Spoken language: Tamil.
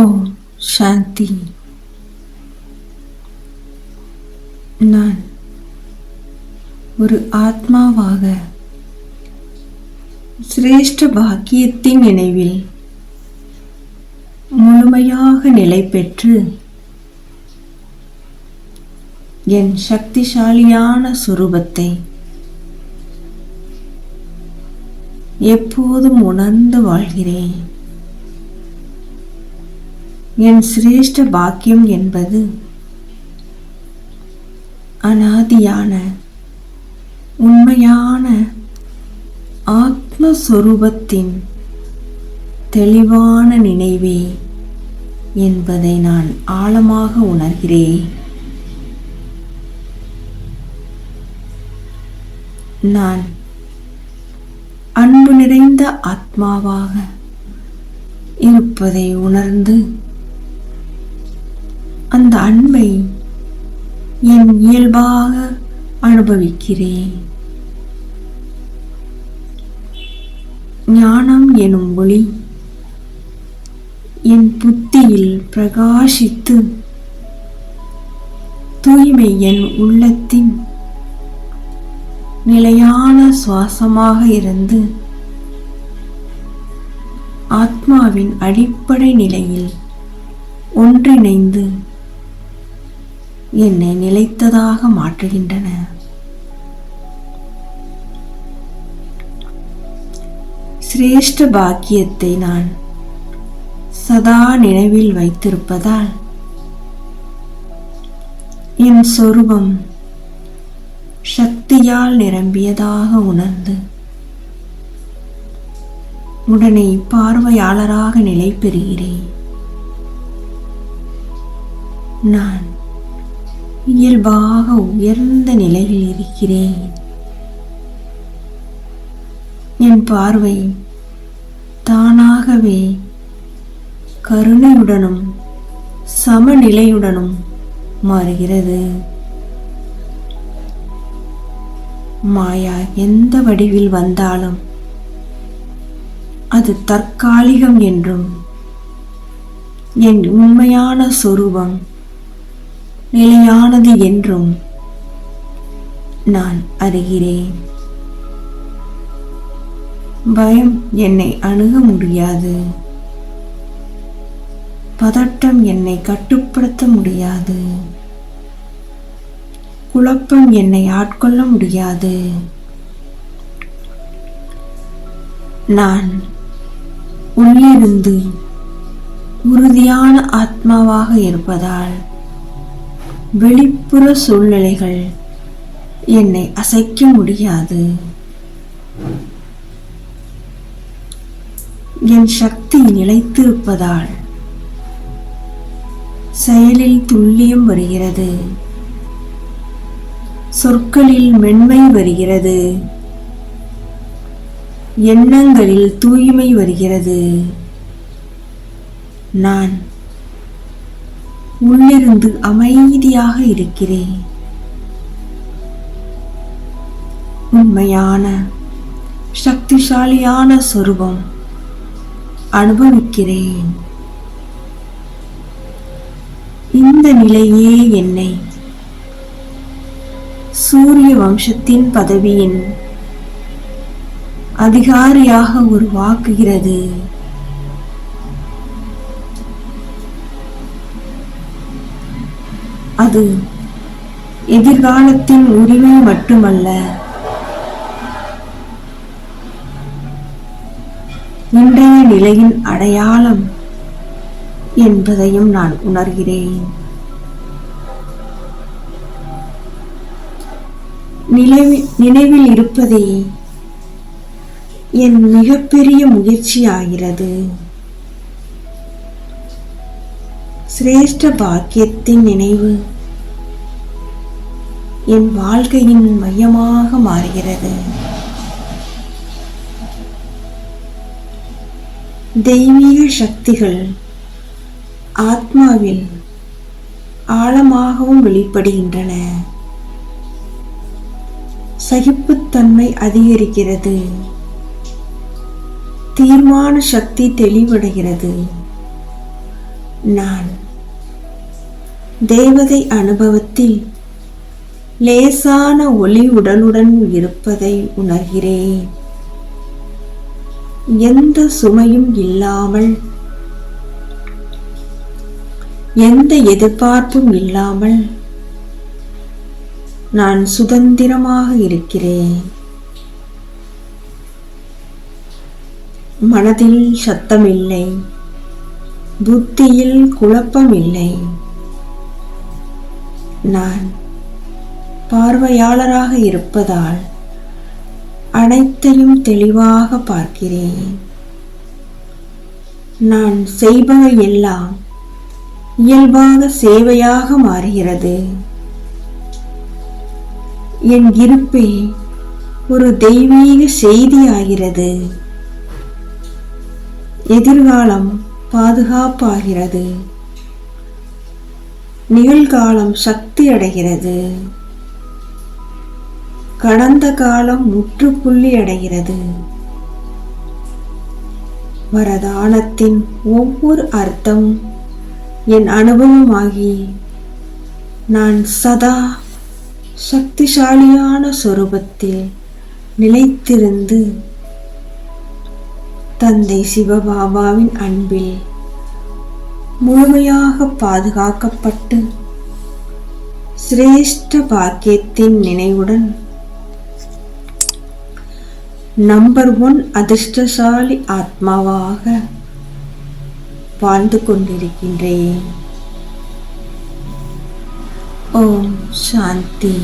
ஓ சாந்தி நான் ஒரு ஆத்மாவாக சிரேஷ்ட பாக்கியத்தின் நினைவில் முழுமையாக நிலை பெற்று என் சக்திசாலியான சுரூபத்தை எப்போதும் உணர்ந்து வாழ்கிறேன். என் சிரேஷ்ட பாக்கியம் என்பது அனாதியான உண்மையான ஆத்மஸ்வரூபத்தின் தெளிவான நினைவே என்பதை நான் ஆழமாக உணர்கிறேன். நான் அன்பு நிறைந்த ஆத்மாவாக இருப்பதை உணர்ந்து அந்த அன்பை என் இயல்பாக அனுபவிக்கிறேன். ஞானம் எனும் ஒளி என் புத்தியில் பிரகாசித்து தூய்மை என் உள்ளத்தின் நிலையான சுவாசமாக இருந்து ஆத்மாவின் அடிப்படை நிலையில் ஒன்றிணைந்து என்னை நிலைத்ததாக மாற்றுகின்றன. சிரேஷ்ட பாக்கியத்தை நான் சதா நினைவில் வைத்திருப்பதால் என் சொரூபம் சக்தியால் நிரம்பியதாக உணர்ந்து உடனே பார்வையாளராக நிலை பெறுகிறேன் நான் இயல்பாக உயர்ந்த நிலையில் இருக்கிறேன். என் பார்வை தானாகவே கருணையுடனும் சமநிலையுடனும் மாறுகிறது. மாயா எந்த வடிவில் வந்தாலும் அது தற்காலிகம் என்றும் என் உண்மையான சொரூபம் நிலையானது என்றும் நான் அறிகிறேன். பயம் என்னை அணுக முடியாது. பதட்டம் என்னை கட்டுப்படுத்த முடியாது. குழப்பம் என்னை ஆட்கொள்ள முடியாது. நான் உள்ளிருந்து உறுதியான ஆத்மாவாக இருப்பதால் வெளிப்புற சூழ்நிலைகள் என்னை அசைக்க முடியாது. என் சக்தி நிலைத்திருப்பதால் செயலில் துல்லியம் வருகிறது. சொற்களில் மென்மை வருகிறது. எண்ணங்களில் தூய்மை வருகிறது. நான் உள்ளிருந்து அமைதியாக இருக்கிறேன். உண்மையான சக்திசாலியான சொருபம் அனுபவிக்கிறேன். இந்த நிலையே என்னை சூரிய வம்சத்தின் பதவியின் அதிகாரியாக உருவாக்குகிறது. அது எதிர்காலத்தின் உரிமை மட்டுமல்ல. இன்றைய நிலையின் அடையாளம் என்பதையும் நான் உணர்கிறேன். நினைவில் இருப்பதே என் மிகப்பெரிய முயற்சியாகிறது. சிரேஷ்ட பாக்கியத்தின் நினைவு என் வாழ்க்கையின் மையமாக மாறுகிறது. தெய்வீக சக்திகள் ஆத்மாவில் ஆழமாகவும் வெளிப்படுகின்றன. சகிப்புத்தன்மை அதிகரிக்கிறது. தீர்மான சக்தி தெளிவடைகிறது. நான் தேவதை அனுபவத்தில் லேசான ஒளி உடனுடன் இருப்பதை உணர்கிறேன். எந்த சுமையும் இல்லாமல் எந்த எதிர்பார்ப்பும் இல்லாமல் நான் சுதந்திரமாக இருக்கிறேன். மனதில் சத்தமில்லை புத்தியில் குழப்பமில்லை. நான் பார்வையாளராக இருப்பதால் அனைத்தையும் தெளிவாக பார்க்கிறேன். நான் செய்பவை எல்லாம் இயல்பாக சேவையாக மாறுகிறது. என் இருப்பே ஒரு தெய்வீக செய்தியாகிறது. எதிர்காலம் பாதுகாப்பாகிறது. நிகழ்காலம் சக்தி அடைகிறது கடந்த காலம் முற்றுப்புள்ளி அடைகிறது. வரதானத்தின் ஒவ்வொரு அர்த்தம் என் அனுபவமாகி நான் சதா சக்திசாலியான சொரூபத்தில் நிலைத்திருந்து தந்தை சிவபாபாவின் அன்பில் முழுமையாக பாதுகாக்கப்பட்டு சிரேஷ்ட பாக்கியத்தின் நினைவுடன் நம்பர் ஒன் அதிர்ஷ்டசாலி ஆத்மாவாக வாழ்ந்து கொண்டிருக்கின்றேன். ஓம் சாந்தி.